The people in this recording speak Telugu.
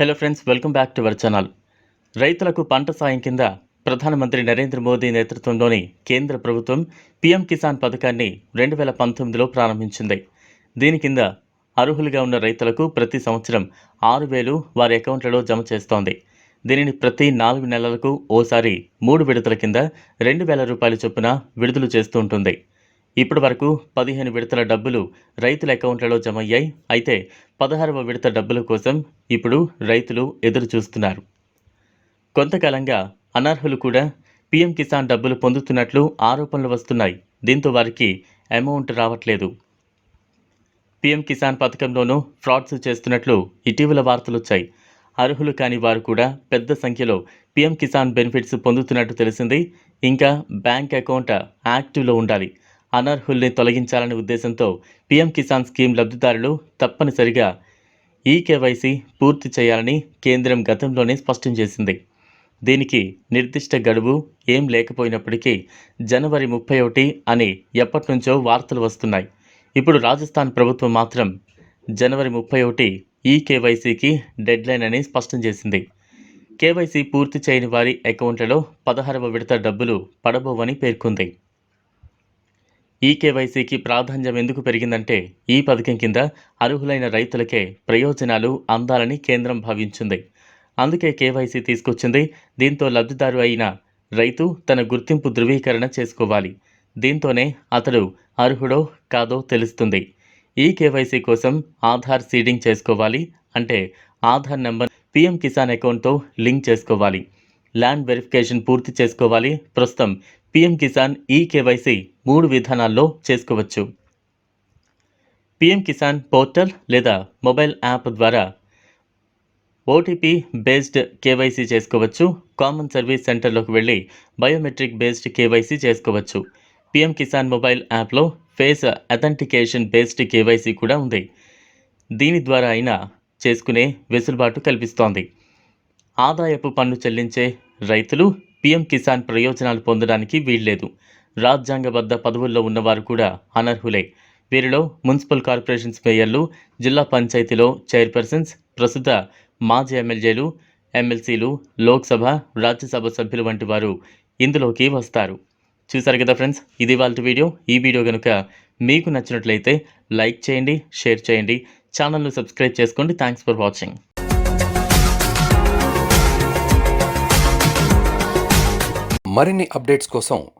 Hello friends welcome back to our channel రైతులకు పంట సాయం కింద ప్రధానమంత్రి నరేంద్ర మోదీ నేతృత్వంలోని కేంద్ర ప్రభుత్వం పీఎం కిసాన్ పథకాన్ని రెండు వేల పంతొమ్మిదిలో ప్రారంభించింది. దీని కింద అర్హులుగా ఉన్న రైతులకు ప్రతి సంవత్సరం ఆరు వేలు వారి అకౌంట్లలో జమ చేస్తోంది. దీనిని ప్రతి నాలుగు నెలలకు ఓసారి మూడు విడతల కింద రెండు వేల రూపాయల చొప్పున విడుదల చేస్తూ ఉంటుంది. ఇప్పటి వరకు పదిహేను విడతల డబ్బులు రైతుల అకౌంట్లలో జమ అయ్యాయి అయితే పదహారవ విడత డబ్బుల కోసం ఇప్పుడు రైతులు ఎదురు చూస్తున్నారు. కొంతకాలంగా అనర్హులు కూడా పీఎం కిసాన్ డబ్బులు పొందుతున్నట్లు ఆరోపణలు వస్తున్నాయి. దీంతో వారికి అమౌంట్ రావట్లేదు. పీఎం కిసాన్ పథకంలోనూ ఫ్రాడ్స్ చేస్తున్నట్లు ఇటీవల వార్తలు వచ్చాయి. అర్హులు కాని వారు కూడా పెద్ద సంఖ్యలో పీఎం కిసాన్ బెనిఫిట్స్ పొందుతున్నట్టు తెలిసింది. ఇంకా బ్యాంక్ అకౌంట్ యాక్టివ్లో ఉండాలి. అనర్హుల్ని తొలగించాలనే ఉద్దేశంతో పీఎం కిసాన్ స్కీమ్ లబ్ధిదారులు తప్పనిసరిగా ఈ కేవైసీ పూర్తి చేయాలని కేంద్రం గతంలోనే స్పష్టం చేసింది. దీనికి నిర్దిష్ట గడువు ఏం లేకపోయినప్పటికీ జనవరి ముప్పై ఒకటి అని ఎప్పటి నుంచో వార్తలు వస్తున్నాయి. ఇప్పుడు రాజస్థాన్ ప్రభుత్వం మాత్రం జనవరి ముప్పై ఒకటి ఈ కేవైసీకి డెడ్లైన్ అని స్పష్టం చేసింది. కేవైసీ పూర్తి చేయని వారి అకౌంట్లలో పదహారవ విడత డబ్బులు పడబోవని పేర్కొంది. ఈ కేవైసీకి ప్రాధాన్యం ఎందుకు పెరిగిందంటే ఈ పథకం కింద అర్హులైన రైతులకే ప్రయోజనాలు అందాలని కేంద్రం భావించింది. అందుకే కేవైసీ తీసుకొచ్చింది. దీంతో లబ్ధిదారు అయిన రైతు తన గుర్తింపు ధృవీకరణ చేసుకోవాలి. దీంతోనే అతడు అర్హుడో కాదో తెలుస్తుంది. ఈ కేవైసీ కోసం ఆధార్ సీడింగ్ చేసుకోవాలి అంటే ఆధార్ నెంబర్ పిఎం కిసాన్ అకౌంట్తో లింక్ చేసుకోవాలి. ల్యాండ్ వెరిఫికేషన్ పూర్తి చేసుకోవాలి. ప్రస్తుతం పిఎం కిసాన్ ఈ కేవైసీ మూడు విధానాల్లో చేసుకోవచ్చు. పిఎం కిసాన్ పోర్టల్ లేదా మొబైల్ యాప్ ద్వారా ఓటీపీ బేస్డ్ కేవైసీ చేసుకోవచ్చు. కామన్ సర్వీస్ సెంటర్లోకి వెళ్ళి బయోమెట్రిక్ బేస్డ్ కేవైసీ చేసుకోవచ్చు. పిఎం కిసాన్ మొబైల్ యాప్లో ఫేస్ అథెంటికేషన్ బేస్డ్ కేవైసీ కూడా ఉంది. దీని ద్వారా అయినా చేసుకునే వెసులుబాటు కల్పిస్తోంది. ఆదాయపు పన్ను చెల్లించే రైతులు పీఎం కిసాన్ ప్రయోజనాలు పొందడానికి వీల్లేదు. రాజ్యాంగబద్ధ పదవుల్లో ఉన్నవారు కూడా అనర్హులే. వీరిలో మున్సిపల్ కార్పొరేషన్స్ మేయర్లు జిల్లా పంచాయతీలో చైర్పర్సన్స్ ప్రస్తుత మాజీ ఎమ్మెల్యేలు ఎమ్మెల్సీలు లోక్సభ రాజ్యసభ సభ్యులు వంటి వారు ఇందులోకి వస్తారు. చూసారు కదా ఫ్రెండ్స్ ఇది వాళ్ళ వీడియో. ఈ వీడియో కనుక మీకు నచ్చినట్లయితే లైక్ చేయండి షేర్ చేయండి ఛానల్ను సబ్స్క్రైబ్ చేసుకోండి. Thanks for watching. మరిన్ని అప్డేట్స్ కోసం